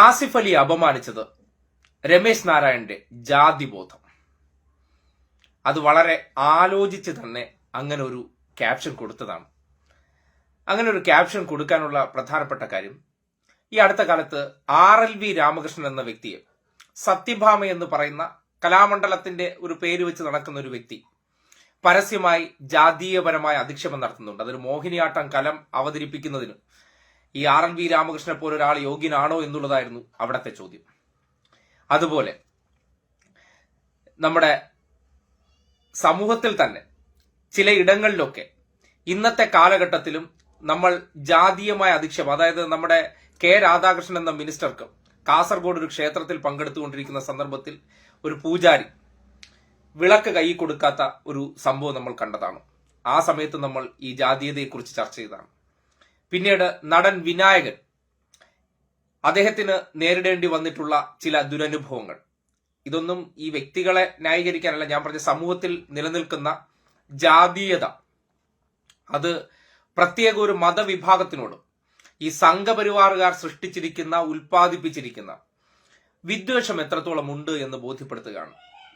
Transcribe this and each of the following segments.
ആസിഫ് അലി അപമാനിച്ചത് രമേശ് നാരായണന്റെ ജാതിബോധം. അത് വളരെ ആലോചിച്ച് തന്നെ അങ്ങനെ ഒരു ക്യാപ്ഷൻ കൊടുത്തതാണ്. അങ്ങനെ ഒരു ക്യാപ്ഷൻ കൊടുക്കാനുള്ള പ്രധാനപ്പെട്ട കാര്യം ഈ അടുത്ത കാലത്ത് ആർ എൽ വി രാമകൃഷ്ണൻ എന്ന വ്യക്തിയെ സത്യഭാമ എന്ന് പറയുന്ന കലാമണ്ഡലത്തിന്റെ ഒരു പേര് വെച്ച് നടക്കുന്ന ഒരു വ്യക്തി പരസ്യമായി ജാതീയപരമായ അധിക്ഷേപം നടത്തുന്നുണ്ട്. അതൊരു മോഹിനിയാട്ടം കലം അവതരിപ്പിക്കുന്നതിന് ഈ ആർ എൻ വി രാമകൃഷ്ണനെ പോലെ ഒരാൾ യോഗ്യനാണോ എന്നുള്ളതായിരുന്നു അവിടത്തെ ചോദ്യം. അതുപോലെ നമ്മുടെ സമൂഹത്തിൽ തന്നെ ചില ഇടങ്ങളിലൊക്കെ ഇന്നത്തെ കാലഘട്ടത്തിലും നമ്മൾ ജാതീയമായ അധിക്ഷേപം അതായത് നമ്മുടെ കെ രാധാകൃഷ്ണൻ എന്ന മിനിസ്റ്റർക്ക് കാസർഗോഡ് ഒരു ക്ഷേത്രത്തിൽ പങ്കെടുത്തുകൊണ്ടിരിക്കുന്ന സന്ദർഭത്തിൽ ഒരു പൂജാരി വിളക്ക് കൈ കൊടുക്കാത്ത ഒരു സംഭവം നമ്മൾ കണ്ടതാണ്. ആ സമയത്ത് നമ്മൾ ഈ ജാതീയതയെക്കുറിച്ച് ചർച്ച ചെയ്തതാണ്. പിന്നീട് നടൻ വിനായകൻ. അദ്ദേഹത്തിന് നേരിടേണ്ടി വന്നിട്ടുള്ള ചില ദുരനുഭവങ്ങൾ. ഇതൊന്നും ഈ വ്യക്തികളെ ന്യായീകരിക്കാനല്ല ഞാൻ പറഞ്ഞ സമൂഹത്തിൽ നിലനിൽക്കുന്ന ജാതീയത. അത് പ്രത്യേക ഒരു മതവിഭാഗത്തിനോട് ഈ സംഘപരിവാറുകാർ സൃഷ്ടിച്ചിരിക്കുന്ന ഉൽപ്പാദിപ്പിച്ചിരിക്കുന്ന വിദ്വേഷം എത്രത്തോളം ഉണ്ട് എന്ന് ബോധ്യപ്പെടുത്തുകയാണ്.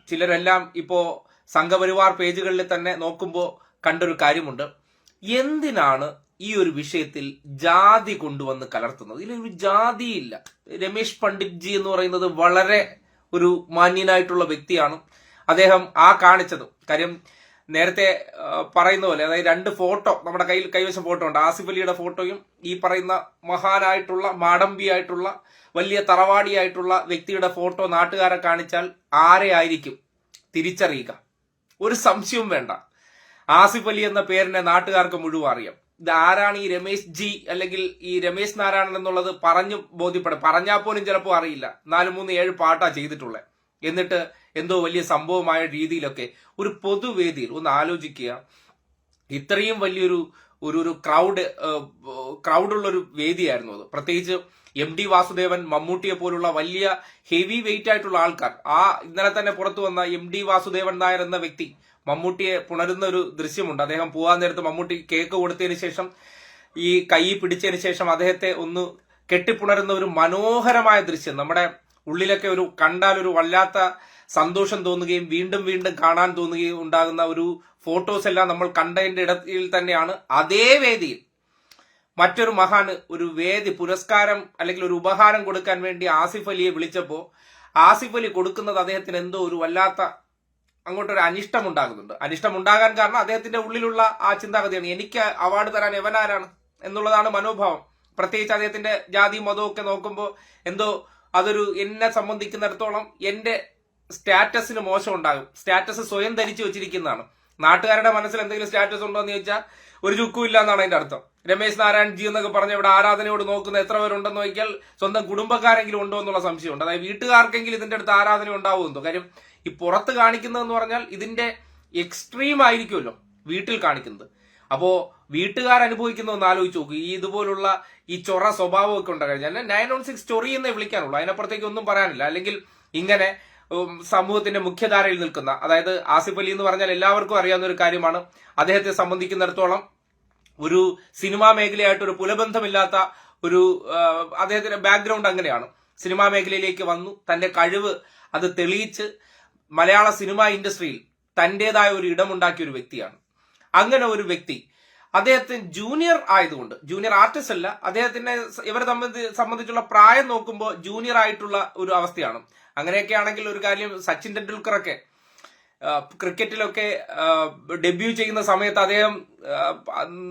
ചിലരെല്ലാം ഇപ്പോ സംഘപരിവാർ പേജുകളിൽ തന്നെ നോക്കുമ്പോൾ കണ്ടൊരു കാര്യമുണ്ട്. എന്തിനാണ് ഈ ഒരു വിഷയത്തിൽ ജാതി കൊണ്ടുവന്ന് കലർത്തുന്നത്. ഇതിലൊരു ജാതിയില്ല. രമേശ് പണ്ഡിറ്റ് ജി എന്ന് പറയുന്നത് വളരെ ഒരു മാന്യനായിട്ടുള്ള വ്യക്തിയാണ്. അദ്ദേഹം ആ കാണിച്ചത്. കാര്യം നേരത്തെ പറയുന്ന പോലെ അതായത് രണ്ട് ഫോട്ടോ നമ്മുടെ കയ്യിൽ കൈവശം ഫോട്ടോ ഉണ്ട്. ആസിഫ് അലിയുടെ ഫോട്ടോയും ഈ പറയുന്ന മഹാനായിട്ടുള്ള മാടമ്പിയായിട്ടുള്ള വലിയ തറവാടിയായിട്ടുള്ള വ്യക്തിയുടെ ഫോട്ടോ നാട്ടുകാരെ കാണിച്ചാൽ ആരെ ആയിരിക്കും തിരിച്ചറിയുക? ഒരു സംശയവും വേണ്ട. ആസിഫ് അലി എന്ന പേരിനെ നാട്ടുകാർക്ക് മുഴുവൻ അറിയാം. ഇത് ആരാണ് ഈ രമേശ് ജി അല്ലെങ്കിൽ ഈ രമേശ് നാരായണൻ എന്നുള്ളത് പറഞ്ഞു ബോധ്യപ്പെടും. പറഞ്ഞാൽ പോലും ചിലപ്പോൾ അറിയില്ല. നാല് മൂന്ന് ഏഴ് പാട്ടാ ചെയ്തിട്ടുള്ളത് എന്നിട്ട് എന്തോ വലിയ സംഭവമായ രീതിയിലൊക്കെ ഒരു പൊതുവേദിയിൽ ഒന്ന് ആലോചിക്കുക. ഇത്രയും വലിയൊരു ഒരു ഒരു ക്രൗഡ് ക്രൗഡുള്ള ഒരു വേദിയായിരുന്നു അത്. പ്രത്യേകിച്ച് എം ഡി വാസുദേവൻ മമ്മൂട്ടിയെ പോലുള്ള വലിയ ഹെവി വെയിറ്റ് ആയിട്ടുള്ള ആൾക്കാർ. ആ ഇന്നലെ തന്നെ പുറത്തു വന്ന എം ഡി വാസുദേവൻ നായർ എന്ന വ്യക്തി മമ്മൂട്ടിയെ പുണരുന്ന ഒരു ദൃശ്യമുണ്ട്. അദ്ദേഹം പോകാൻ നേരത്ത് മമ്മൂട്ടി കേക്ക് കൊടുത്തതിന് ശേഷം ഈ കൈ പിടിച്ചതിന് ശേഷം അദ്ദേഹത്തെ ഒന്ന് കെട്ടിപ്പുണരുന്ന ഒരു മനോഹരമായ ദൃശ്യം. നമ്മുടെ ഉള്ളിലൊക്കെ ഒരു കണ്ടാൽ ഒരു വല്ലാത്ത സന്തോഷം തോന്നുകയും വീണ്ടും വീണ്ടും കാണാൻ തോന്നുകയും ഉണ്ടാകുന്ന ഒരു ഫോട്ടോസ് എല്ലാം നമ്മൾ കണ്ടതിന്റെ ഇടത്തിൽ തന്നെയാണ്. അതേ വേദിയിൽ മറ്റൊരു മഹാന് ഒരു വേദി പുരസ്കാരം അല്ലെങ്കിൽ ഒരു ഉപഹാരം കൊടുക്കാൻ വേണ്ടി ആസിഫ് അലിയെ വിളിച്ചപ്പോൾ ആസിഫ് അലി കൊടുക്കുന്നത് അദ്ദേഹത്തിന് എന്തോ ഒരു വല്ലാത്ത അങ്ങോട്ടൊരു അനിഷ്ടം ഉണ്ടാകുന്നുണ്ട് അനിഷ്ടം ഉണ്ടാകാൻ കാരണം അദ്ദേഹത്തിന്റെ ഉള്ളിലുള്ള ആ ചിന്താഗതിയാണ്. എനിക്ക് അവാർഡ് തരാൻ എവനാരാണ് എന്നുള്ളതാണ് മനോഭാവം. പ്രത്യേകിച്ച് അദ്ദേഹത്തിന്റെ ജാതി മതവും ഒക്കെ നോക്കുമ്പോൾ എന്തോ അതൊരു എന്നെ സംബന്ധിക്കുന്നിടത്തോളം എന്റെ സ്റ്റാറ്റസിന് മോശം ഉണ്ടാകും. സ്റ്റാറ്റസ് സ്വയം ധരിച്ചു വെച്ചിരിക്കുന്നതാണ്. നാട്ടുകാരുടെ മനസ്സിൽ എന്തെങ്കിലും സ്റ്റാറ്റസ് ഉണ്ടോ എന്ന് ചോദിച്ചാൽ ഒരു ചുക്കും ഇല്ല എന്നാണ് അതിന്റെ അർത്ഥം. രമേശ് നാരായൺ ജി എന്നൊക്കെ പറഞ്ഞ ഇവിടെ ആരാധനയോട് നോക്കുന്ന എത്ര പേരുണ്ടെന്ന് നോക്കിയാൽ സ്വന്തം കുടുംബക്കാരെങ്കിലും ഉണ്ടോ എന്നുള്ള സംശയമുണ്ട്. അതായത് വീട്ടുകാർക്കെങ്കിലും ഇതിന്റെ അടുത്ത് ആരാധന ഉണ്ടാവുമെന്നോ കാര്യം ഈ പുറത്ത് കാണിക്കുന്നതെന്ന് പറഞ്ഞാൽ ഇതിന്റെ എക്സ്ട്രീം ആയിരിക്കുമല്ലോ വീട്ടിൽ കാണിക്കുന്നത്. അപ്പോ വീട്ടുകാർ അനുഭവിക്കുന്ന ഒന്ന് ആലോചിച്ച് നോക്കൂ. ഈ ഇതുപോലുള്ള ഈ ചൊറ സ്വഭാവമൊക്കെ ഉണ്ടാകാൻ ഞാൻ നയൻ ഓൺ സിക്സ് ചൊറി എന്നേ വിളിക്കാനുള്ളൂ. അതിനപ്പുറത്തേക്ക് ഒന്നും പറയാനില്ല. അല്ലെങ്കിൽ ഇങ്ങനെ സമൂഹത്തിന്റെ മുഖ്യധാരയിൽ നിൽക്കുന്ന അതായത് ആസിഫ് അലി എന്ന് പറഞ്ഞാൽ എല്ലാവർക്കും അറിയാവുന്ന ഒരു കാര്യമാണ്. അദ്ദേഹത്തെ സംബന്ധിക്കുന്നിടത്തോളം ഒരു സിനിമാ മേഖലയായിട്ട് ഒരു പുലബന്ധമില്ലാത്ത ഒരു അദ്ദേഹത്തിന്റെ ബാക്ക്ഗ്രൗണ്ട് അങ്ങനെയാണ്. സിനിമാ മേഖലയിലേക്ക് വന്നു. തന്റെ കഴിവ് അത് തെളിയിച്ച് മലയാള സിനിമാ ഇൻഡസ്ട്രിയിൽ തന്റേതായ ഒരു ഇടമുണ്ടാക്കിയ ഒരു വ്യക്തിയാണ്. അങ്ങനെ ഒരു വ്യക്തി അദ്ദേഹത്തിന് ജൂനിയർ ആയതുകൊണ്ട് ജൂനിയർ ആർട്ടിസ്റ്റ് അല്ല അദ്ദേഹത്തിനെ ഇവരെ സംബന്ധി- സംബന്ധിച്ചുള്ള പ്രായം നോക്കുമ്പോൾ ജൂനിയർ ആയിട്ടുള്ള ഒരു അവസ്ഥയാണ്. അങ്ങനെയൊക്കെ ആണെങ്കിൽ ഒരു കാര്യം സച്ചിൻ ടെണ്ടുൽക്കർ ഒക്കെ ക്രിക്കറ്റിലൊക്കെ ഡെബ്യൂ ചെയ്യുന്ന സമയത്ത് അദ്ദേഹം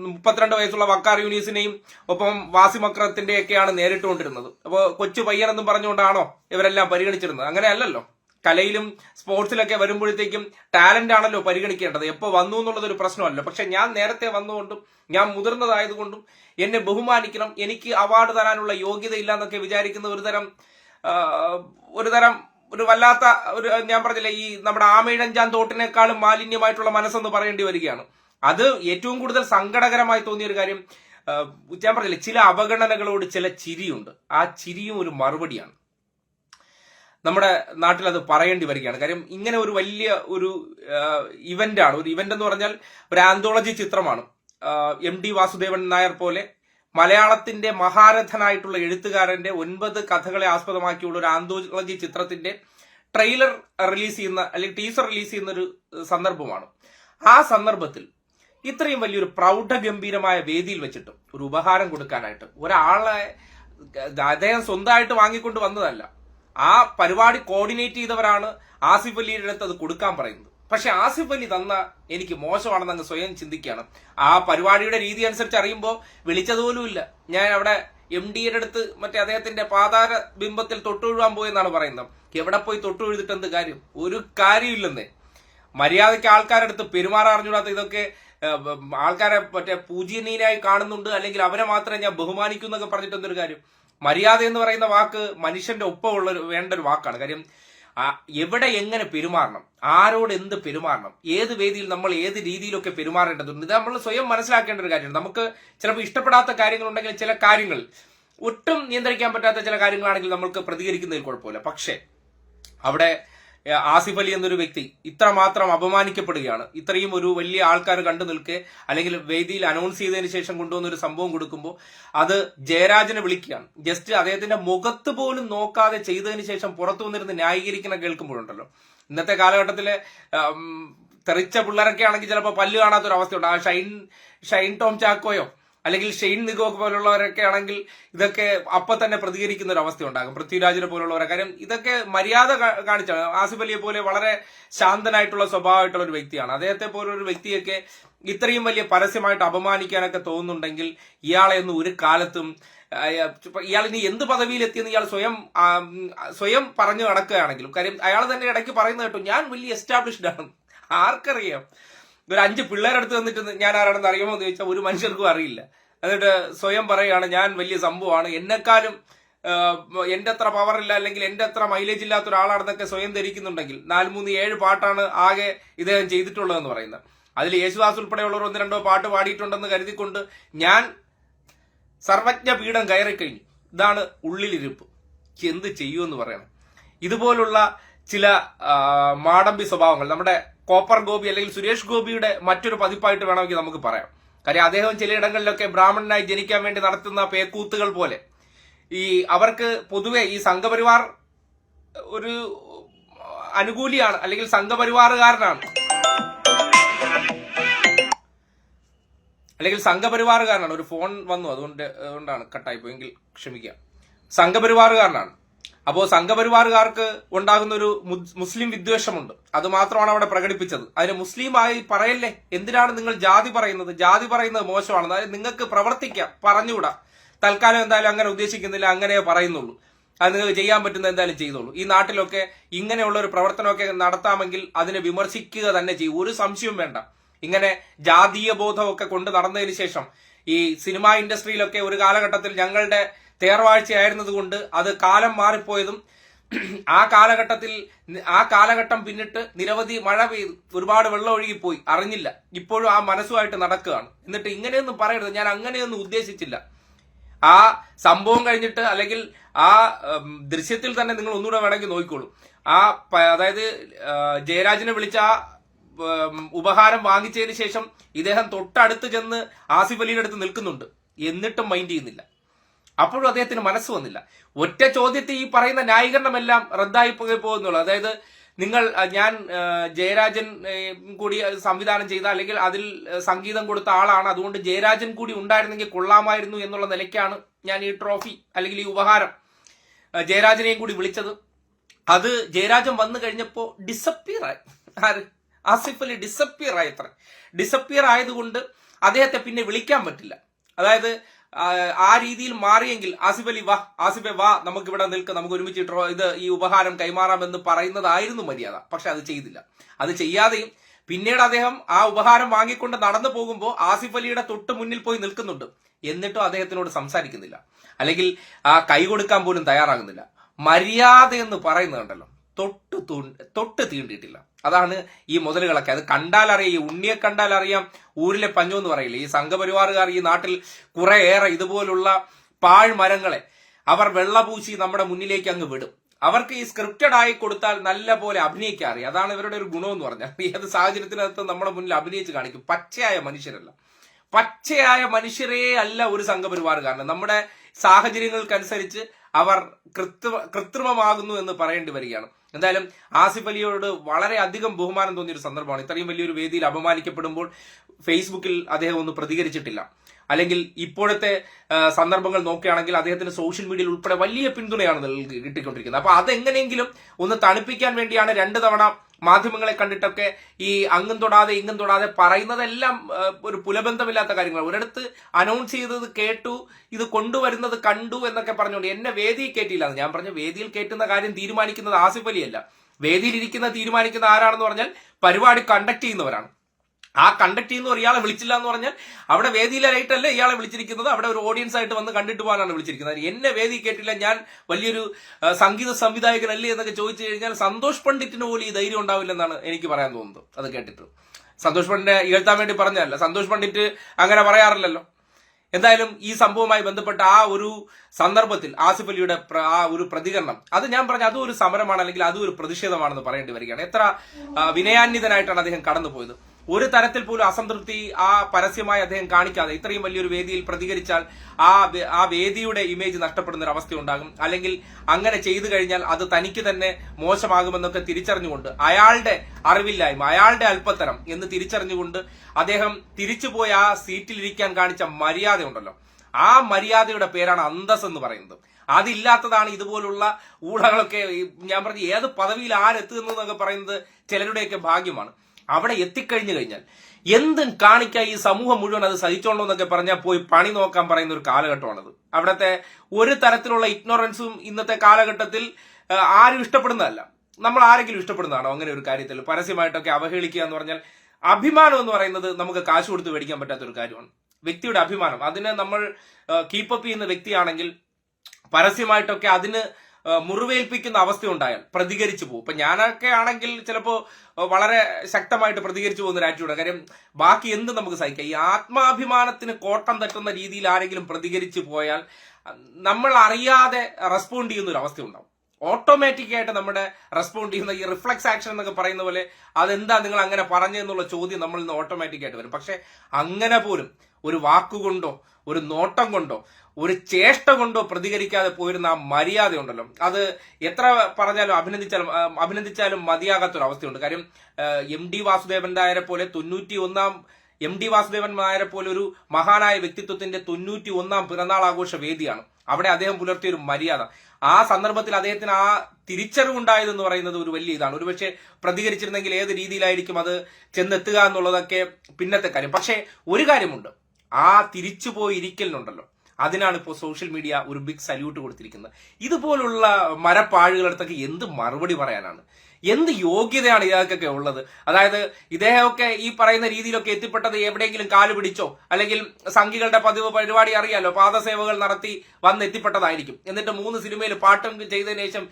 മുപ്പത്തിരണ്ട് വയസ്സുള്ള വക്കാർ യൂനീസിനെയും ഒപ്പം വാസിം അക്രത്തിന്റെയൊക്കെയാണ് നേരിട്ടുകൊണ്ടിരുന്നത്. അപ്പോൾ കൊച്ചു പയ്യനെന്നും പറഞ്ഞുകൊണ്ടാണോ ഇവരെല്ലാം പരിഗണിച്ചിരുന്നത്? അങ്ങനെയല്ലല്ലോ കലയിലും സ്പോർട്സിലൊക്കെ വരുമ്പോഴത്തേക്കും ടാലന്റ് ആണല്ലോ പരിഗണിക്കേണ്ടത്. എപ്പോൾ വന്നു എന്നുള്ളത് ഒരു പ്രശ്നമല്ല. പക്ഷെ ഞാൻ നേരത്തെ വന്നുകൊണ്ടും ഞാൻ മുതിർന്നതായതുകൊണ്ടും എന്നെ ബഹുമാനിക്കണം എനിക്ക് അവാർഡ് തരാനുള്ള യോഗ്യത ഇല്ല എന്നൊക്കെ വിചാരിക്കുന്ന ഒരു തരം ഒരു തരം ഒരു വല്ലാത്ത ഒരു ഞാൻ പറഞ്ഞില്ല ഈ നമ്മുടെ ആമയിഴഞ്ചാൻ തോട്ടിനേക്കാളും മാലിന്യമായിട്ടുള്ള മനസ്സെന്ന് പറയേണ്ടി വരികയാണ്. അത് ഏറ്റവും കൂടുതൽ സങ്കടകരമായി തോന്നിയ ഒരു കാര്യം ഞാൻ പറഞ്ഞില്ലേ ചില അവഗണനകളോട് ചില ചിരിയുണ്ട്. ആ ചിരിയും ഒരു മറുപടിയാണ്. നമ്മുടെ നാട്ടിൽ അത് പറയേണ്ടി വരികയാണ്. കാര്യം ഇങ്ങനെ ഒരു വലിയ ഒരു ഇവന്റ് ആണ്. ഒരു ഇവന്റ് എന്ന് പറഞ്ഞാൽ ഒരു ആന്തോളജി ചിത്രമാണ്. എം ഡി വാസുദേവൻ നായർ പോലെ മലയാളത്തിന്റെ മഹാരഥനായിട്ടുള്ള എഴുത്തുകാരന്റെ ഒൻപത് കഥകളെ ആസ്പദമാക്കിയുള്ള ഒരു ആന്തോളജി ചിത്രത്തിന്റെ ട്രെയിലർ റിലീസ് ചെയ്യുന്ന അല്ലെങ്കിൽ ടീസർ റിലീസ് ചെയ്യുന്ന ഒരു സന്ദർഭമാണ്. ആ സന്ദർഭത്തിൽ ഇത്രയും വലിയൊരു പ്രൗഢഗംഭീരമായ വേദിയിൽ വെച്ചിട്ട് ഒരു ഉപഹാരം കൊടുക്കാനായിട്ട് ഒരാളെ അദ്ദേഹം സ്വന്തമായിട്ട് വാങ്ങിക്കൊണ്ട് വന്നതല്ല. ആ പരിപാടി കോർഡിനേറ്റ് ചെയ്തവരാണ് ആസിഫ് അലിയുടെ അടുത്ത് അത് കൊടുക്കാൻ പറയുന്നത്. പക്ഷെ ആസിഫ് അലി തന്ന എനിക്ക് മോശമാണെന്ന് അങ്ങ് സ്വയം ചിന്തിക്കുകയാണ്. ആ പരിപാടിയുടെ രീതി അനുസരിച്ച് അറിയുമ്പോൾ വിളിച്ചതുപോലുമില്ല ഞാൻ അവിടെ എം ഡിയുടെ അടുത്ത് മറ്റേ അദ്ദേഹത്തിന്റെ പാതാര ബിംബത്തിൽ തൊട്ടുഴുവാൻ പോയെന്നാണ് പറയുന്നത്. എവിടെ പോയി തൊട്ടുഴുതിട്ട് എന്ത് കാര്യം? ഒരു കാര്യമില്ലെന്നേ. മര്യാദയ്ക്ക് ആൾക്കാരുടെ അടുത്ത് പെരുമാറാൻ അറിഞ്ഞൂടാത്ത ഇതൊക്കെ ആൾക്കാരെ മറ്റേ പൂജനീയനായി കാണുന്നുണ്ട് അല്ലെങ്കിൽ അവരെ മാത്രമേ ഞാൻ ബഹുമാനിക്കൂ എന്നൊക്കെ പറഞ്ഞിട്ട് എന്തൊരു കാര്യം? മര്യാദ എന്ന് പറയുന്ന വാക്ക് മനുഷ്യന്റെ ഒപ്പമുള്ള വേണ്ട ഒരു വാക്കാണ്. കാര്യം എവിടെ എങ്ങനെ പെരുമാറണം? ആരോട് എന്ത് പെരുമാറണം? ഏത് വേദിയിൽ നമ്മൾ ഏത് രീതിയിലൊക്കെ പെരുമാറേണ്ടതുണ്ട്? ഇത് നമ്മൾ സ്വയം മനസ്സിലാക്കേണ്ട ഒരു കാര്യമാണ്. നമുക്ക് ചിലപ്പോൾ ഇഷ്ടപ്പെടാത്ത കാര്യങ്ങളുണ്ടെങ്കിൽ ചില കാര്യങ്ങൾ ഒട്ടും നിയന്ത്രിക്കാൻ പറ്റാത്ത ചില കാര്യങ്ങളാണെങ്കിൽ നമ്മൾക്ക് പ്രതികരിക്കുന്നതിൽ കുഴപ്പമില്ല. പക്ഷേ അവിടെ ആസിഫ് അലി എന്നൊരു വ്യക്തി ഇത്രമാത്രം അപമാനിക്കപ്പെടുകയാണ്. ഇത്രയും ഒരു വലിയ ആൾക്കാർ കണ്ടു നിൽക്കെ അല്ലെങ്കിൽ വേദിയിൽ അനൗൺസ് ചെയ്തതിന് ശേഷം കൊണ്ടുവന്ന ഒരു സംഭവം കൊടുക്കുമ്പോൾ അത് ജയരാജനെ വിളിക്കുകയാണ്. ജസ്റ്റ് അദ്ദേഹത്തിന്റെ മുഖത്ത് പോലും നോക്കാതെ ചെയ്തതിന് ശേഷം പുറത്തു വന്നിരുന്ന് ന്യായീകരിക്കണം കേൾക്കുമ്പോഴുണ്ടല്ലോ. ഇന്നത്തെ കാലഘട്ടത്തിലെ തെറിച്ച പിള്ളേരൊക്കെ ആണെങ്കിൽ ചിലപ്പോൾ പല്ല് കാണാത്തൊരു അവസ്ഥയുണ്ട് ആ ഷൈൻ ഷൈൻ ടോം ചാക്കോയോ? അല്ലെങ്കിൽ ഷെയ്ൻ നിഗോക്ക് പോലുള്ളവരൊക്കെ ആണെങ്കിൽ ഇതൊക്കെ അപ്പൊ തന്നെ പ്രതികരിക്കുന്ന ഒരു അവസ്ഥ ഉണ്ടാകും പൃഥ്വിരാജിനെ പോലുള്ളവരെ. കാര്യം ഇതൊക്കെ മര്യാദ കാണിച്ചാണ് ആസിഫ് അലിയെ പോലെ വളരെ ശാന്തനായിട്ടുള്ള സ്വഭാവമായിട്ടുള്ള ഒരു വ്യക്തിയാണ്. അദ്ദേഹത്തെ പോലുള്ളൊരു വ്യക്തിയൊക്കെ ഇത്രയും വലിയ പരസ്യമായിട്ട് അപമാനിക്കാനൊക്കെ തോന്നുന്നുണ്ടെങ്കിൽ ഇയാളെ ഒന്നും ഒരു കാലത്തും ഇയാൾ ഇനി എന്ത് പദവിയിലെത്തിയെന്ന് ഇയാൾ സ്വയം സ്വയം പറഞ്ഞു നടക്കുകയാണെങ്കിലും കാര്യം അയാൾ തന്നെ ഇടയ്ക്ക് പറയുന്നത് കേട്ടോ ഞാൻ വലിയ എസ്റ്റാബ്ലിഷ്ഡ് ആണ്. ആർക്കറിയാം? ഒരു അഞ്ച് പിള്ളേരടുത്ത് വന്നിട്ട് ഞാൻ ആരാണെന്ന് അറിയുമോ എന്ന് ചോദിച്ചാൽ ഒരു മനുഷ്യർക്കും അറിയില്ല. എന്നിട്ട് സ്വയം പറയുകയാണ് ഞാൻ വലിയ സംഭവമാണ്. എന്നെക്കാളും എന്റെ അത്ര പവർ ഇല്ല അല്ലെങ്കിൽ എന്റെ അത്ര മൈലേജ് ഇല്ലാത്ത ഒരാളാണെന്നൊക്കെ സ്വയം ധരിക്കുന്നുണ്ടെങ്കിൽ നാല് മൂന്ന് ഏഴ് പാട്ടാണ് ആകെ ഇദ്ദേഹം ചെയ്തിട്ടുള്ളതെന്ന് പറയുന്നത്. അതിൽ യേശുദാസ് ഉൾപ്പെടെയുള്ളവർ ഒന്ന് രണ്ടോ പാട്ട് പാടിയിട്ടുണ്ടെന്ന് കരുതിക്കൊണ്ട് ഞാൻ സർവജ്ഞ പീഠം കയറിക്കഴിഞ്ഞു. ഇതാണ് ഉള്ളിലിരിപ്പ്. എന്ത് ചെയ്യൂ എന്ന് പറയണം. ഇതുപോലുള്ള ചില മാടമ്പി സ്വഭാവങ്ങൾ. നമ്മുടെ കോപ്പർ ഗോപി അല്ലെങ്കിൽ സുരേഷ് ഗോപിയുടെ മറ്റൊരു പതിപ്പായിട്ട് വേണമെങ്കിൽ നമുക്ക് പറയാം. കാര്യം അദ്ദേഹം ചിലയിടങ്ങളിലൊക്കെ ബ്രാഹ്മണനായി ജനിക്കാൻ വേണ്ടി നടത്തുന്ന പേക്കൂത്തുകൾ പോലെ. ഈ അവർക്ക് പൊതുവെ ഈ സംഘപരിവാർ ഒരു അനുകൂലിയാണ് അല്ലെങ്കിൽ സംഘപരിവാറുകാരനാണ്. അല്ലെങ്കിൽ സംഘപരിവാറുകാരനാണ്. ഒരു ഫോൺ വന്നു അതുകൊണ്ട് അതുകൊണ്ടാണ് കട്ടായി പോയെങ്കിൽ സംഘപരിവാറുകാരനാണ്. അപ്പോൾ സംഘപരിവാറുകാർക്ക് ഉണ്ടാകുന്ന ഒരു മുസ്ലിം വിദ്വേഷമുണ്ട്. അത് മാത്രമാണ് അവിടെ പ്രകടിപ്പിച്ചത്. അതിന് മുസ്ലിമായി പറയല്ലേ? എന്തിനാണ് നിങ്ങൾ ജാതി പറയുന്നത്? ജാതി പറയുന്നത് മോശമാണ്. അതായത് നിങ്ങൾക്ക് പ്രവർത്തിക്കാം. പറഞ്ഞുകൂടാ. തൽക്കാലം എന്തായാലും അങ്ങനെ ഉദ്ദേശിക്കുന്നില്ല. അങ്ങനെ പറയുന്നുള്ളൂ. അത് നിങ്ങൾക്ക് ചെയ്യാൻ പറ്റുന്ന എന്തായാലും ചെയ്തോളൂ. ഈ നാട്ടിലൊക്കെ ഇങ്ങനെയുള്ള ഒരു പ്രവർത്തനമൊക്കെ നടത്താമെങ്കിൽ അതിനെ വിമർശിക്കുക തന്നെ ചെയ്യും. ഒരു സംശയവും വേണ്ട. ഇങ്ങനെ ജാതീയ ബോധമൊക്കെ കൊണ്ട് നടന്നതിന് ശേഷം ഈ സിനിമാ ഇൻഡസ്ട്രിയിലൊക്കെ ഒരു കാലഘട്ടത്തിൽ ഞങ്ങളുടെ തേർവാഴ്ചയായിരുന്നത് കൊണ്ട് അത് കാലം മാറിപ്പോയതും ആ കാലഘട്ടത്തിൽ ആ കാലഘട്ടം പിന്നിട്ട് നിരവധി മഴ പെയ്തു ഒരുപാട് വെള്ളം ഒഴുകിപ്പോയി. അറിഞ്ഞില്ല. ഇപ്പോഴും ആ മനസ്സുമായിട്ട് നടക്കുകയാണ്. എന്നിട്ട് ഇങ്ങനെയൊന്നും പറയരുത്. ഞാൻ അങ്ങനെയൊന്നും ഉദ്ദേശിച്ചില്ല. ആ സംഭവം കഴിഞ്ഞിട്ട് അല്ലെങ്കിൽ ആ ദൃശ്യത്തിൽ തന്നെ നിങ്ങൾ ഒന്നുകൂടെ വേണമെങ്കിൽ നോക്കിക്കോളൂ. ആ അതായത് ജയരാജിനെ വിളിച്ച ആ ഉപഹാരം വാങ്ങിച്ചതിന് ശേഷം ഇദ്ദേഹം തൊട്ടടുത്ത് ചെന്ന് ആസിഫ് അലിയുടെ അടുത്ത് നിൽക്കുന്നുണ്ട്. എന്നിട്ടും മൈൻഡ് ചെയ്യുന്നില്ല. അപ്പോഴും അദ്ദേഹത്തിന് മനസ്സ് വന്നില്ല. ഒറ്റ ചോദ്യത്തിൽ ഈ പറയുന്ന ന്യായീകരണമെല്ലാം റദ്ദായി പോകുന്നുള്ളൂ. അതായത് നിങ്ങൾ ഞാൻ ജയരാജൻ കൂടി സംവിധാനം ചെയ്ത അല്ലെങ്കിൽ അതിൽ സംഗീതം കൊടുത്ത ആളാണ്. അതുകൊണ്ട് ജയരാജൻ കൂടി ഉണ്ടായിരുന്നെങ്കിൽ കൊള്ളാമായിരുന്നു എന്നുള്ള നിലയ്ക്കാണ് ഞാൻ ഈ ട്രോഫി അല്ലെങ്കിൽ ഈ ഉപഹാരം ജയരാജനെയും കൂടി വിളിച്ചത്. അത് ജയരാജൻ വന്നു കഴിഞ്ഞപ്പോൾ ഡിസപ്പിയർ ആയി. ആര്? ആസിഫ് അലി ഡിസപ്പിയർ ആയി അത്ര. ഡിസപ്പിയർ ആയതുകൊണ്ട് അദ്ദേഹത്തെ പിന്നെ വിളിക്കാൻ പറ്റില്ല. അതായത് ആ, രീതിയിൽ മാറിയെങ്കിൽ ആസിഫ് അലി വാ ആസിഫെ വാ നമുക്ക് ഇവിടെ നിൽക്ക നമുക്ക് ഒരുമിച്ച് ഇത് ഈ ഉപഹാരം കൈമാറാമെന്ന് പറയുന്നതായിരുന്നു മര്യാദ. പക്ഷെ അത് ചെയ്തില്ല. അത് ചെയ്യാതെയും പിന്നീട് അദ്ദേഹം ആ ഉപഹാരം വാങ്ങിക്കൊണ്ട് നടന്നു പോകുമ്പോൾ ആസിഫ് അലിയുടെ തൊട്ട് മുന്നിൽ പോയി നിൽക്കുന്നുണ്ട്. എന്നിട്ടും അദ്ദേഹത്തിനോട് സംസാരിക്കുന്നില്ല. അല്ലെങ്കിൽ ആ കൈ കൊടുക്കാൻ പോലും തയ്യാറാകുന്നില്ല. മര്യാദ എന്ന് പറയുന്നുണ്ടല്ലോ. തൊട്ട് തൂ- തൊട്ട് തീണ്ടിയിട്ടില്ല. അതാണ് ഈ മുതലുകളൊക്കെ. അത് കണ്ടാൽ അറിയാം ഈ ഉണ്ണിയെ കണ്ടാൽ അറിയാം ഊരിലെ പഞ്ഞു എന്ന് പറയില്ല. ഈ സംഘപരിവാറുകാർ ഈ നാട്ടിൽ കുറെ ഏറെ ഇതുപോലുള്ള പാഴ്മരങ്ങളെ അവർ വെള്ളപൂശി നമ്മുടെ മുന്നിലേക്ക് അങ്ങ് വിടും. അവർക്ക് ഈ സ്ക്രിപ്റ്റഡ് ആയി കൊടുത്താൽ നല്ല പോലെ അഭിനയിക്കാൻ അറിയാം. അതാണ് ഇവരുടെ ഒരു ഗുണമെന്ന് പറഞ്ഞാൽ. ഏത് സാഹചര്യത്തിനകത്ത് നമ്മുടെ മുന്നിൽ അഭിനയിച്ച് കാണിക്കും. പച്ചയായ മനുഷ്യരല്ല. പച്ചയായ മനുഷ്യരേ അല്ല ഒരു സംഘപരിവാറുകാരന് നമ്മുടെ സാഹചര്യങ്ങൾക്കനുസരിച്ച് അവർ കൃത്രിമ കൃത്രിമമാകുന്നു എന്ന് പറയേണ്ടി വരികയാണ്. എന്തായാലും ആസിഫ് അലിയോട് വളരെ അധികം ബഹുമാനം തോന്നിയ ഒരു സന്ദർഭമാണ്. ഇത്രയും വലിയൊരു വേദിയിൽ അപമാനിക്കപ്പെടുമ്പോൾ ഫേസ്ബുക്കിൽ അദ്ദേഹം ഒന്നും പ്രതികരിച്ചിട്ടില്ല. അല്ലെങ്കിൽ ഇപ്പോഴത്തെ സന്ദർഭങ്ങൾ നോക്കുകയാണെങ്കിൽ അദ്ദേഹത്തിന് സോഷ്യൽ മീഡിയയിൽ ഉൾപ്പെടെ വലിയ പിന്തുണയാണ് കിട്ടിക്കൊണ്ടിരിക്കുന്നത്. അപ്പൊ അതെങ്ങനെയെങ്കിലും ഒന്ന് തണുപ്പിക്കാൻ വേണ്ടിയാണ് രണ്ട് തവണ മാധ്യമങ്ങളെ കണ്ടിട്ടൊക്കെ ഈ അങ്ങും തൊടാതെ ഇങ്ങും തൊടാതെ പറയുന്നതെല്ലാം ഒരു പുലബന്ധമില്ലാത്ത കാര്യങ്ങൾ ഒരിടത്ത് അനൗൺസ് ചെയ്തത് കേട്ടു ഇത് കൊണ്ടുവരുന്നത് കണ്ടു എന്നൊക്കെ പറഞ്ഞുകൊണ്ട് എന്നെ വേദിയിൽ കേട്ടില്ല ഞാൻ പറഞ്ഞ വേദിയിൽ കേട്ടുന്ന കാര്യം തീരുമാനിക്കുന്നത് ആസിഫ് അലിയല്ല. വേദിയിൽ ഇരിക്കുന്ന തീരുമാനിക്കുന്ന ആരാണെന്ന് പറഞ്ഞാൽ പരിപാടി കണ്ടക്ട് ചെയ്യുന്നവരാണ്. ആ കണ്ടക്ട് ചെയ്യുന്ന ഇയാളെ വിളിച്ചില്ല എന്ന് പറഞ്ഞാൽ അവിടെ വേദിയിലായിട്ടല്ല ഇയാളെ വിളിച്ചിരിക്കുന്നത്? അവിടെ ഒരു ഓഡിയൻസ് ആയിട്ട് വന്ന് കണ്ടിട്ട് പോകാനാണ് വിളിച്ചിരിക്കുന്നത്. എന്നെ വേദി കേട്ടില്ല. ഞാൻ വലിയൊരു സംഗീത സംവിധായകനല്ലേ എന്നൊക്കെ ചോദിച്ചു കഴിഞ്ഞാൽ സന്തോഷ് പണ്ഡിറ്റിന് പോലും ഈ ധൈര്യം ഉണ്ടാവില്ലെന്നാണ് എനിക്ക് പറയാൻ തോന്നുന്നത്. അത് കേട്ടിട്ട്. സന്തോഷ് പണ്ഡിറ്റ് ഇകഴ്ത്താൻ വേണ്ടി പറഞ്ഞല്ല സന്തോഷ് പണ്ഡിറ്റ് അങ്ങനെ പറയാറില്ലല്ലോ. എന്തായാലും ഈ സംഭവവുമായി ബന്ധപ്പെട്ട ആ ഒരു സന്ദർഭത്തിൽ ആസിഫ് അലിയുടെ ആ ഒരു പ്രതികരണം അത് ഞാൻ പറഞ്ഞ അതും ഒരു സമരമാണ് അല്ലെങ്കിൽ അതും ഒരു പ്രതിഷേധമാണെന്ന് പറയേണ്ടി വരികയാണ്. എത്ര വിനയാന്വിതനായിട്ടാണ് അദ്ദേഹം കടന്നുപോയത്. ഒരു തരത്തിൽ പോലും അസംതൃപ്തി ആ പരസ്യമായി അദ്ദേഹം കാണിക്കാതെ ഇത്രയും വലിയൊരു വേദിയിൽ പ്രതികരിച്ചാൽ ആ ആ വേദിയുടെ ഇമേജ് നഷ്ടപ്പെടുന്ന ഒരു അവസ്ഥ ഉണ്ടാകും അല്ലെങ്കിൽ അങ്ങനെ ചെയ്തു കഴിഞ്ഞാൽ അത് തനിക്ക് തന്നെ മോശമാകുമെന്നൊക്കെ തിരിച്ചറിഞ്ഞുകൊണ്ട് അയാളുടെ അറിവില്ലായ്മ അയാളുടെ അല്പത്തരം എന്ന് തിരിച്ചറിഞ്ഞുകൊണ്ട് അദ്ദേഹം തിരിച്ചുപോയി ആ സീറ്റിലിരിക്കാൻ കാണിച്ച മര്യാദ ഉണ്ടല്ലോ ആ മര്യാദയുടെ പേരാണ് അന്തസ് എന്ന് പറയുന്നത്. അതില്ലാത്തതാണ് ഇതുപോലുള്ള ഊഴങ്ങളൊക്കെ ഞാൻ പറഞ്ഞു ഏത് പദവിയിൽ ആരെത്തുന്നു എന്നൊക്കെ പറയുന്നത് ചിലരുടെയൊക്കെ ഭാഗ്യമാണ്. അവിടെ എത്തിക്കഴിഞ്ഞു കഴിഞ്ഞാൽ എന്തും കാണിക്കാൻ ഈ സമൂഹം മുഴുവൻ അത് സഹിച്ചോളൂ എന്നൊക്കെ പറഞ്ഞാൽ പോയി പണി നോക്കാൻ പറയുന്ന ഒരു കാലഘട്ടമാണത്. അവിടുത്തെ ഒരു തരത്തിലുള്ള ഇഗ്നോറൻസും ഇന്നത്തെ കാലഘട്ടത്തിൽ ആരും ഇഷ്ടപ്പെടുന്നതല്ല. നമ്മൾ ആരെങ്കിലും ഇഷ്ടപ്പെടുന്നതാണോ അങ്ങനെ ഒരു കാര്യത്തിൽ? പരസ്യമായിട്ടൊക്കെ അവഹേളിക്കുക എന്ന് പറഞ്ഞാൽ അഭിമാനം എന്ന് പറയുന്നത് നമുക്ക് കാശ് കൊടുത്ത് മേടിക്കാൻ പറ്റാത്ത ഒരു കാര്യമാണ്. വ്യക്തിയുടെ അഭിമാനം. അതിനെ നമ്മൾ കീപ്പപ്പ് ചെയ്യുന്ന വ്യക്തിയാണെങ്കിൽ പരസ്യമായിട്ടൊക്കെ അതിന് മുറിവേൽപ്പിക്കുന്ന അവസ്ഥ ഉണ്ടായാൽ പ്രതികരിച്ചു പോകും. ഇപ്പൊ ഞാനൊക്കെ ആണെങ്കിൽ ചിലപ്പോ വളരെ ശക്തമായിട്ട് പ്രതികരിച്ചു പോകുന്ന രാജ്യമാണ് കാര്യം ബാക്കി എന്ത് നമുക്ക് സഹിക്കാം? ഈ ആത്മാഭിമാനത്തിന് കോട്ടം തട്ടുന്ന രീതിയിൽ ആരെങ്കിലും പ്രതികരിച്ചു പോയാൽ നമ്മൾ അറിയാതെ റെസ്പോണ്ട് ചെയ്യുന്ന ഒരു അവസ്ഥ ഉണ്ടാവും. ഓട്ടോമാറ്റിക് ആയിട്ട് നമ്മുടെ റെസ്പോണ്ട് ചെയ്യുന്ന ഈ റിഫ്ലക്സ് ആക്ഷൻ എന്നൊക്കെ പറയുന്ന പോലെ അതെന്താ നിങ്ങൾ അങ്ങനെ പറഞ്ഞു എന്നുള്ള ചോദ്യം നമ്മളിൽ നിന്ന് ഓട്ടോമാറ്റിക് ആയിട്ട് വരും. പക്ഷെ അങ്ങനെ പോലും ഒരു വാക്കുകൊണ്ടോ ഒരു നോട്ടം കൊണ്ടോ ഒരു ചേഷ്ട കൊണ്ടോ പ്രതികരിക്കാതെ പോയിരുന്ന ആ മര്യാദ ഉണ്ടല്ലോ അത് എത്ര പറഞ്ഞാലും അഭിനന്ദിച്ചാലും അഭിനന്ദിച്ചാലും മതിയാകാത്തൊരു അവസ്ഥയുണ്ട്. കാര്യം എം ഡി വാസുദേവൻ നായരെ പോലെ തൊണ്ണൂറ്റി ഒന്നാം എം ഡി വാസുദേവൻ നായരെ പോലെ ഒരു മഹാനായ വ്യക്തിത്വത്തിന്റെ തൊണ്ണൂറ്റി ഒന്നാം പിറന്നാൾ ആഘോഷ വേദിയാണ്. അവിടെ അദ്ദേഹം പുലർത്തിയ ഒരു മര്യാദ. ആ സന്ദർഭത്തിൽ അദ്ദേഹത്തിന് ആ തിരിച്ചറിവുണ്ടായതെന്ന് പറയുന്നത് ഒരു വലിയ ഇതാണ്. ഒരുപക്ഷെ പ്രതികരിച്ചിരുന്നെങ്കിൽ ഏത് രീതിയിലായിരിക്കും അത് ചെന്നെത്തുക എന്നുള്ളതൊക്കെ പിന്നത്തെ കാര്യം. പക്ഷേ ഒരു കാര്യമുണ്ട്. ആ തിരിച്ചു പോയിരിക്കലിനുണ്ടല്ലോ. അതിനാണ് ഇപ്പോൾ സോഷ്യൽ മീഡിയ ഒരു ബിഗ് സല്യൂട്ട് കൊടുത്തിരിക്കുന്നത്. ഇതുപോലുള്ള മരപ്പാഴുകളടുത്തൊക്കെ എന്ത് മറുപടി പറയാനാണ്? എന്ത് യോഗ്യതയാണ് ഇയാൾക്കൊക്കെ ഉള്ളത്? അതായത് ഇദ്ദേഹമൊക്കെ ഈ പറയുന്ന രീതിയിലൊക്കെ എത്തിപ്പെട്ടത് എവിടെയെങ്കിലും കാൽ പിടിച്ചോ അല്ലെങ്കിൽ സംഘികളുടെ പതിവ് പരിപാടി അറിയാലോ പാദസേവകൾ നടത്തി വന്ന് എത്തിപ്പെട്ടതായിരിക്കും. എന്നിട്ട് മൂന്ന് സിനിമയിൽ പാട്ടും ചെയ്തതിനു ശേഷം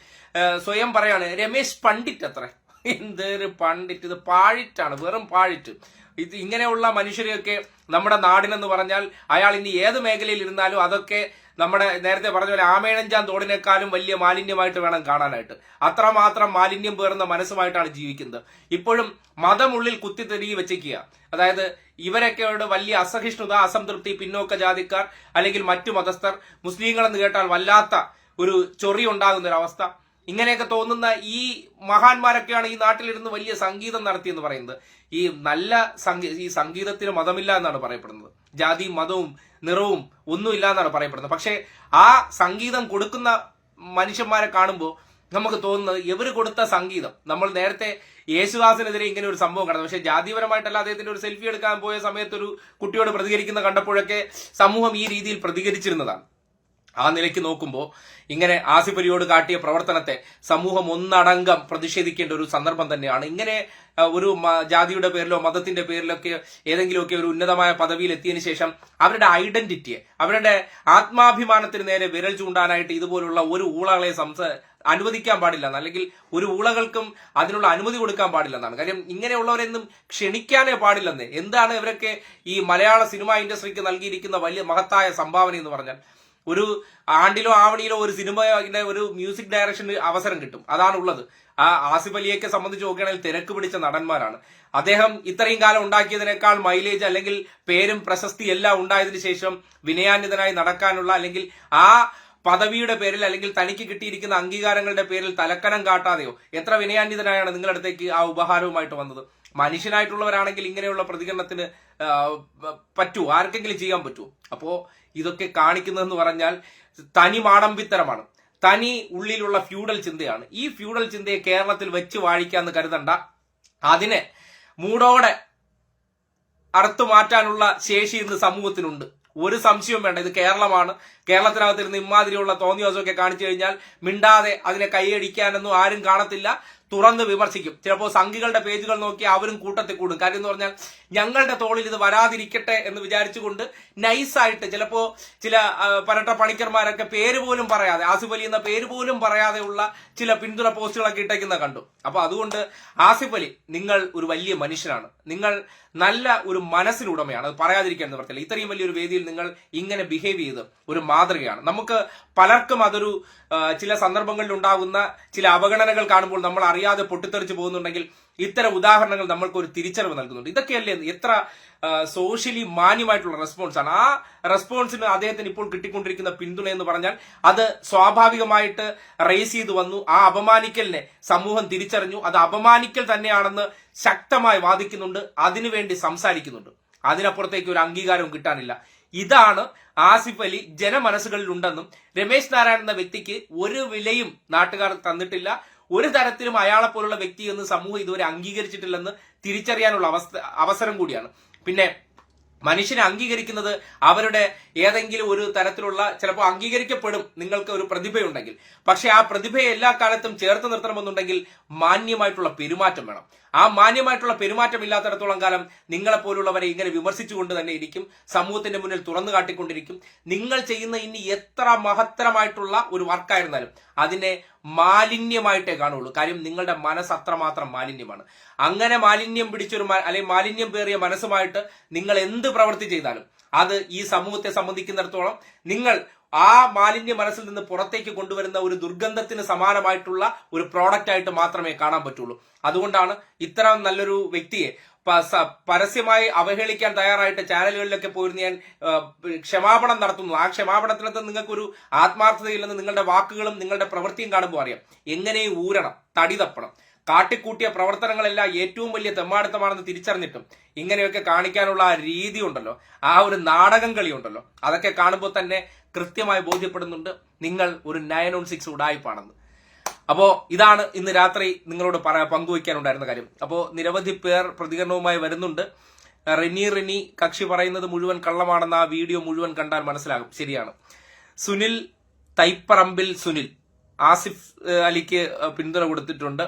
സ്വയം പറയാണ് രമേശ് പണ്ഡിറ്റ് അത്ര. എന്തൊരു പണ്ഡിറ്റ്. ഇത് പാഴിറ്റാണ് വെറും പാഴിറ്റ്. ഇത് ഇങ്ങനെയുള്ള മനുഷ്യരെയൊക്കെ നമ്മുടെ നാടിനെന്ന് പറഞ്ഞാൽ അയാൾ ഇനി ഏത് മേഖലയിൽ ഇരുന്നാലും അതൊക്കെ നമ്മുടെ നേരത്തെ പറഞ്ഞ പോലെ ആമേഴഞ്ചാൻ തോടിനേക്കാളും വലിയ മാലിന്യമായിട്ട് വേണം കാണാനായിട്ട്. അത്രമാത്രം മാലിന്യം പേർന്ന മനസ്സുമായിട്ടാണ് ജീവിക്കുന്നത്. ഇപ്പോഴും മതമുള്ളിൽ കുത്തിത്തെരുകി വെച്ചിരിക്കുക. അതായത് ഇവരൊക്കെയോട് വലിയ അസഹിഷ്ണുത അസംതൃപ്തി പിന്നോക്ക ജാതിക്കാർ അല്ലെങ്കിൽ മറ്റു മതസ്ഥർ മുസ്ലിങ്ങളെന്ന് കേട്ടാൽ വല്ലാത്ത ഒരു ചൊറി ഉണ്ടാകുന്ന ഒരു അവസ്ഥ. ഇങ്ങനെയൊക്കെ തോന്നുന്ന ഈ മഹാന്മാരൊക്കെയാണ് ഈ നാട്ടിലിരുന്ന് വലിയ സംഗീതം നടത്തിയെന്ന് പറയുന്നത്. ഈ നല്ല സംഗീ ഈ സംഗീതത്തിന് മതമില്ല എന്നാണ് പറയപ്പെടുന്നത്. ജാതിയും മതവും നിറവും ഒന്നുമില്ല എന്നാണ് പറയപ്പെടുന്നത്. പക്ഷേ ആ സംഗീതം കൊടുക്കുന്ന മനുഷ്യന്മാരെ കാണുമ്പോൾ നമുക്ക് തോന്നുന്നത് ഇവർ കൊടുത്ത സംഗീതം. നമ്മൾ നേരത്തെ യേശുദാസിനെതിരെ ഇങ്ങനെ ഒരു സംഭവം കണ്ടത്. പക്ഷേ ജാതിപരമായിട്ടല്ല അദ്ദേഹത്തിന്റെ ഒരു സെൽഫി എടുക്കാൻ പോയ സമയത്ത് ഒരു കുട്ടിയോട് പ്രതികരിക്കുന്ന കണ്ടപ്പോഴൊക്കെ സമൂഹം ഈ രീതിയിൽ പ്രതികരിച്ചിരുന്നതാണ്. ആ നിലയ്ക്ക് നോക്കുമ്പോൾ ഇങ്ങനെ ആസിഫ് അലിയോട് കാട്ടിയ പ്രവർത്തനത്തെ സമൂഹം ഒന്നടങ്കം പ്രതിഷേധിക്കേണ്ട ഒരു സന്ദർഭം തന്നെയാണ്. ഇങ്ങനെ ഒരു ജാതിയുടെ പേരിലോ മതത്തിന്റെ പേരിലൊക്കെ ഏതെങ്കിലുമൊക്കെ ഒരു ഉന്നതമായ പദവിയിൽ എത്തിയതിനു ശേഷം അവരുടെ ഐഡന്റിറ്റിയെ അവരുടെ ആത്മാഭിമാനത്തിന് നേരെ വിരൽ ചൂണ്ടാനായിട്ട് ഇതുപോലുള്ള ഒരു ഊളകളെ സംസ അനുവദിക്കാൻ പാടില്ല. അല്ലെങ്കിൽ ഒരു ഊളകൾക്കും അതിനുള്ള അനുമതി കൊടുക്കാൻ പാടില്ലെന്നാണ് കാര്യം ഇങ്ങനെയുള്ളവരെന്നും ക്ഷണിക്കാനേ പാടില്ലെന്ന്. എന്താണ് ഇവരൊക്കെ ഈ മലയാള സിനിമാ ഇൻഡസ്ട്രിക്ക് നൽകിയിരിക്കുന്ന വലിയ മഹത്തായ സംഭാവന എന്ന് പറഞ്ഞാൽ ഒരു ആണ്ടിലോ ആവണിയിലോ ഒരു സിനിമയുടെ ഒരു മ്യൂസിക് ഡയറക്ഷന് അവസരം കിട്ടും. അതാണ് ഉള്ളത് ആ ആസിഫ് അലിയൊക്കെ സംബന്ധിച്ച് നോക്കുകയാണെങ്കിൽ തിരക്ക് പിടിച്ച നടന്മാരാണ്. അദ്ദേഹം ഇത്രയും കാലം ഉണ്ടാക്കിയതിനേക്കാൾ മൈലേജ് അല്ലെങ്കിൽ പേരും പ്രശസ്തി എല്ലാം ഉണ്ടായതിനു ശേഷം വിനയാന്വിതനായി നടക്കാനുള്ള അല്ലെങ്കിൽ ആ പദവിയുടെ പേരിൽ അല്ലെങ്കിൽ തനിക്ക് കിട്ടിയിരിക്കുന്ന അംഗീകാരങ്ങളുടെ പേരിൽ തലക്കനം കാട്ടാതെയോ എത്ര വിനയാന്യതനായാണ് നിങ്ങളുടെ അടുത്തേക്ക് ആ ഉപഹാരവുമായിട്ട് വന്നത്? മനുഷ്യനായിട്ടുള്ളവരാണെങ്കിൽ ഇങ്ങനെയുള്ള പ്രതികരണത്തിന് പറ്റൂ ആർക്കെങ്കിലും ചെയ്യാൻ പറ്റൂ അപ്പോ ഇതൊക്കെ കാണിക്കുന്നതെന്ന് പറഞ്ഞാൽ തനി മാടമ്പിത്തരമാണ്. തനി ഉള്ളിലുള്ള ഫ്യൂഡൽ ചിന്തയാണ്. ഈ ഫ്യൂഡൽ ചിന്തയെ കേരളത്തിൽ വെച്ച് വാഴിക്കാന്ന് കരുതണ്ട. അതിനെ മൂടോടെ അറുത്തു മാറ്റാനുള്ള ശേഷി ഇന്ന് സമൂഹത്തിനുണ്ട്. ഒരു സംശയവും വേണ്ട. ഇത് കേരളമാണ്. കേരളത്തിനകത്തിരുന്ന് ഇമാതിരിയുള്ള തോന്നിയോസമൊക്കെ കാണിച്ചു കഴിഞ്ഞാൽ മിണ്ടാതെ അതിനെ കൈയടിക്കാനൊന്നും ആരും കാണത്തില്ല. തുറന്ന് വിമർശിക്കും. ചിലപ്പോൾ സംഘികളുടെ പേജുകൾ നോക്കി അവരും കൂട്ടത്തിൽ കൂടും. കാര്യം എന്ന് പറഞ്ഞാൽ ഞങ്ങളുടെ തോളിൽ ഇത് വരാതിരിക്കട്ടെ എന്ന് വിചാരിച്ചുകൊണ്ട് നൈസായിട്ട് ചിലപ്പോൾ ചില പരട്ട പണിക്കർമാരൊക്കെ പേര് പോലും പറയാതെ ആസിഫ് അലി എന്ന പേര് പോലും പറയാതെയുള്ള ചില പിന്തുണ പോസ്റ്റുകളൊക്കെ ഇട്ടേക്കുന്ന കണ്ടു. അപ്പൊ അതുകൊണ്ട് ആസിഫ് അലി നിങ്ങൾ ഒരു വലിയ മനുഷ്യനാണ്. നിങ്ങൾ നല്ല ഒരു മനസ്സിനുടമയാണ്. അത് പറയാതിരിക്കാൻ നിവർത്തില്ല ഇത്രയും വലിയൊരു വേദിയിൽ നിങ്ങൾ ഇങ്ങനെ ബിഹേവ് ചെയ്ത് ഒരു മാതൃകയാണ്. നമുക്ക് പലർക്കും അതൊരു ചില സന്ദർഭങ്ങളിൽ ഉണ്ടാകുന്ന ചില അവഗണനകൾ കാണുമ്പോൾ നമ്മൾ അറിയാതെ പൊട്ടിത്തെറിച്ച് പോകുന്നുണ്ടെങ്കിൽ ഇത്തരം ഉദാഹരണങ്ങൾ നമ്മൾക്ക് ഒരു തിരിച്ചറിവ് നൽകുന്നുണ്ട്. ഇതൊക്കെയല്ലേ എത്ര സോഷ്യലി മാന്യമായിട്ടുള്ള റെസ്പോൺസ് ആണ്. ആ റെസ്പോൺസിന് അദ്ദേഹത്തിന് ഇപ്പോൾ കിട്ടിക്കൊണ്ടിരിക്കുന്ന പിന്തുണ എന്ന് പറഞ്ഞാൽ അത് സ്വാഭാവികമായിട്ട് റേസ് ചെയ്തു വന്നു. ആ അപമാനിക്കലിനെ സമൂഹം തിരിച്ചറിഞ്ഞു. അത് അപമാനിക്കൽ തന്നെയാണെന്ന് ശക്തമായി വാദിക്കുന്നുണ്ട്. അതിനുവേണ്ടി സംസാരിക്കുന്നുണ്ട്. അതിനപ്പുറത്തേക്ക് ഒരു അംഗീകാരവും കിട്ടാനില്ല. ഇതാണ് ആസിഫ് അലി ജനമനസ്സുകളിൽ ഉണ്ടെന്നും രമേശ് നാരായണൻ എന്ന വ്യക്തിക്ക് ഒരു വിലയും നാട്ടുകാർ തന്നിട്ടില്ല. ഒരു തരത്തിലും അയാളെ പോലുള്ള വ്യക്തി എന്ന് സമൂഹം ഇതുവരെ അംഗീകരിച്ചിട്ടില്ലെന്ന് തിരിച്ചറിയാനുള്ള അവസ്ഥ അവസരം കൂടിയാണ്. പിന്നെ മനുഷ്യനെ അംഗീകരിക്കുന്നത് അവരുടെ ഏതെങ്കിലും ഒരു തരത്തിലുള്ള ചിലപ്പോൾ അംഗീകരിക്കപ്പെടും നിങ്ങൾക്ക് ഒരു പ്രതിഭയുണ്ടെങ്കിൽ. പക്ഷെ ആ പ്രതിഭയെ എല്ലാ കാലത്തും ചേർത്ത് നിർത്തണമെന്നുണ്ടെങ്കിൽ മാന്യമായിട്ടുള്ള പെരുമാറ്റം വേണം. ആ മാന്യമായിട്ടുള്ള പെരുമാറ്റം ഇല്ലാത്തിടത്തോളം കാലം നിങ്ങളെ പോലുള്ളവരെ ഇങ്ങനെ വിമർശിച്ചുകൊണ്ട് തന്നെ ഇരിക്കും. സമൂഹത്തിന്റെ മുന്നിൽ തുറന്നു കാട്ടിക്കൊണ്ടിരിക്കും. നിങ്ങൾ ചെയ്യുന്ന ഇനി എത്ര മഹത്തരമായിട്ടുള്ള ഒരു വർക്കായിരുന്നാലും അതിനെ മാലിന്യമായിട്ടേ കാണുള്ളൂ. കാര്യം നിങ്ങളുടെ മനസ്സ് അത്രമാത്രം മാലിന്യമാണ്. അങ്ങനെ മാലിന്യം പിടിച്ചൊരു അല്ലെങ്കിൽ മാലിന്യം പേറിയ മനസ്സുമായിട്ട് നിങ്ങൾ എന്ത് പ്രവൃത്തി ചെയ്താലും അത് ഈ സമൂഹത്തെ സംബന്ധിക്കുന്നിടത്തോളം നിങ്ങൾ ആ മാലിന്യ മനസ്സിൽ നിന്ന് പുറത്തേക്ക് കൊണ്ടുവരുന്ന ഒരു ദുർഗന്ധത്തിന് സമാനമായിട്ടുള്ള ഒരു പ്രോഡക്റ്റ് ആയിട്ട് മാത്രമേ കാണാൻ പറ്റുള്ളൂ. അതുകൊണ്ടാണ് ഇത്തരം നല്ലൊരു വ്യക്തിയെ പരസ്യമായി അവഹേളിക്കാൻ തയ്യാറായിട്ട് ചാനലുകളിലൊക്കെ പോയിരുന്ന ഞാൻ ക്ഷമാപണം നടത്തുന്നു. ആ ക്ഷമാപണത്തിനകത്ത് നിങ്ങൾക്കൊരു ആത്മാർത്ഥതയില്ലെന്ന് നിങ്ങളുടെ വാക്കുകളും നിങ്ങളുടെ പ്രവൃത്തിയും കാണുമ്പോൾ അറിയാം. എങ്ങനെയും ഊരണം? തടി തപ്പണം. കാട്ടിക്കൂട്ടിയ പ്രവർത്തനങ്ങളെല്ലാം ഏറ്റവും വലിയ തെമ്മാടിത്തമാണെന്ന് തിരിച്ചറിഞ്ഞിട്ടും ഇങ്ങനെയൊക്കെ കാണിക്കാനുള്ള ആ രീതി ഉണ്ടല്ലോ ആ ഒരു നാടകം കളിയുണ്ടല്ലോ. അതൊക്കെ കാണുമ്പോൾ തന്നെ കൃത്യമായി ബോധ്യപ്പെടുന്നുണ്ട് നിങ്ങൾ ഒരു നയൻ ഓൺ സിക്സ് ഉടായ്പാണെന്ന് അപ്പോ ഇതാണ് ഇന്ന് രാത്രി നിങ്ങളോട് പങ്കുവയ്ക്കാനുണ്ടായിരുന്ന കാര്യം. അപ്പോ നിരവധി പേർ പ്രതികരണവുമായി വരുന്നുണ്ട്. റിനി റിനി കക്ഷി പറയുന്നത് മുഴുവൻ കള്ളമാണെന്ന് ആ വീഡിയോ മുഴുവൻ കണ്ടാൽ മനസ്സിലാകും. ശരിയാണ്. സുനിൽ തൈപ്പറമ്പിൽ സുനിൽ. ആസിഫ് അലിക്ക് പിന്തുണ കൊടുത്തിട്ടുണ്ട്.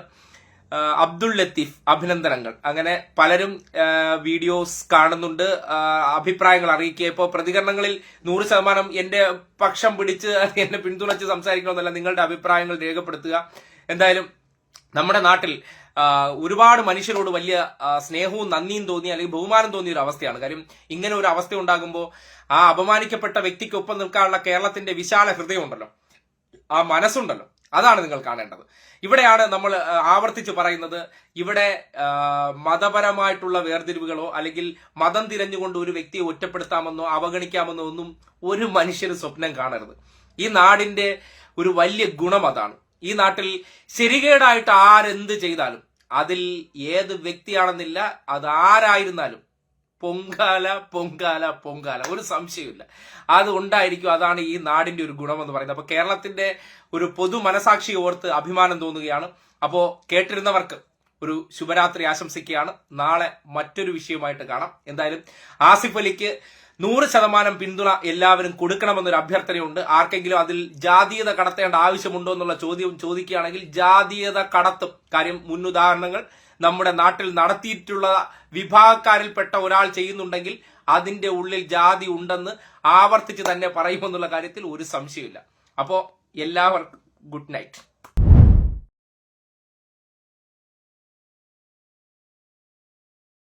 അബ്ദുൾ ലത്തീഫ് അഭിനന്ദനങ്ങൾ. അങ്ങനെ പലരും വീഡിയോസ് കാണുന്നുണ്ട്. അഭിപ്രായങ്ങൾ അറിയിക്കുക ഇപ്പോൾ പ്രതികരണങ്ങളിൽ നൂറ് ശതമാനം എന്റെ പക്ഷം പിടിച്ച് എന്നെ പിന്തുണച്ച് സംസാരിക്കണമെന്നല്ല നിങ്ങളുടെ അഭിപ്രായങ്ങൾ രേഖപ്പെടുത്തുക. എന്തായാലും നമ്മുടെ നാട്ടിൽ ഒരുപാട് മനുഷ്യരോട് വലിയ സ്നേഹവും നന്ദിയും തോന്നി അല്ലെങ്കിൽ ബഹുമാനം തോന്നിയ ഒരു അവസ്ഥയാണ്. കാര്യം ഇങ്ങനെ ഒരു അവസ്ഥ ഉണ്ടാകുമ്പോൾ ആ അപമാനിക്കപ്പെട്ട വ്യക്തിക്കൊപ്പം നിൽക്കാനുള്ള കേരളത്തിന്റെ വിശാല ഹൃദയമുണ്ടല്ലോ. ആ മനസ്സുണ്ടല്ലോ. അതാണ് നിങ്ങൾ കാണേണ്ടത്. ഇവിടെയാണ് നമ്മൾ ആവർത്തിച്ച് പറയുന്നത് ഇവിടെ മതപരമായിട്ടുള്ള വേർതിരിവുകളോ അല്ലെങ്കിൽ മതം തിരഞ്ഞുകൊണ്ട് ഒരു വ്യക്തിയെ ഒറ്റപ്പെടുത്താമെന്നോ അവഗണിക്കാമെന്നോ ഒന്നും ഒരു മനുഷ്യന് സ്വപ്നം കാണരുത്. ഈ നാടിന്റെ ഒരു വലിയ ഗുണം അതാണ്. ഈ നാട്ടിൽ ശരികേടായിട്ട് ആരെന്ത് ചെയ്താലും അതിൽ ഏത് വ്യക്തിയാണെന്നില്ല അത് ആരായിരുന്നാലും പൊങ്കാല പൊങ്കാല പൊങ്കാല. ഒരു സംശയമില്ല അത് ഉണ്ടായിരിക്കും. അതാണ് ഈ നാടിന്റെ ഒരു ഗുണമെന്ന് പറയുന്നത്. അപ്പൊ കേരളത്തിന്റെ ഒരു പൊതു മനസാക്ഷി ഓർത്ത് അഭിമാനം തോന്നുകയാണ്. അപ്പോ കേട്ടിരുന്നവർക്ക് ഒരു ശുഭരാത്രി ആശംസിക്കുകയാണ്. നാളെ മറ്റൊരു വിഷയമായിട്ട് കാണാം. എന്തായാലും ആസിഫ് അലിക്ക് നൂറ് ശതമാനം പിന്തുണ എല്ലാവരും കൊടുക്കണമെന്നൊരു അഭ്യർത്ഥനയുണ്ട്. ആർക്കെങ്കിലും അതിൽ ജാതീയത കടത്തേണ്ട ആവശ്യമുണ്ടോ എന്നുള്ള ചോദ്യം ചോദിക്കുകയാണെങ്കിൽ ജാതീയത കടത്തും. കാര്യം മുന്നുദാഹരണങ്ങൾ നമ്മുടെ നാട്ടിൽ നടത്തിയിട്ടുള്ള വിഭാഗക്കാരിൽപ്പെട്ട ഒരാൾ ചെയ്യുന്നുണ്ടെങ്കിൽ അതിന്റെ ഉള്ളിൽ ജാതി ഉണ്ടെന്ന് ആവർത്തിച്ച് തന്നെ പറയുമെന്നുള്ള കാര്യത്തിൽ ഒരു സംശയമില്ല അപ്പോ എല്ലാവർക്കും ഗുഡ് നൈറ്റ്.